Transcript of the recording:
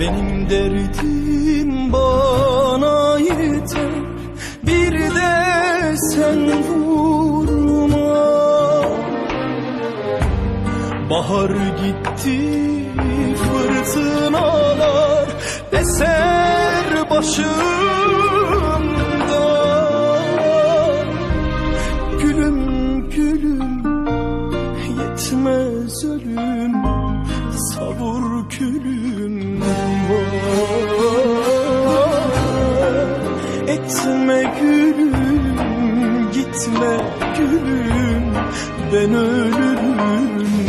Derdin bana yeter. Bir de sen vurma. Bahar gitti fırtınalar eser başımda. Gülüm gülüm yetmez ölüm savur külüm Etme gülüm gitme gülüm ben ölürüm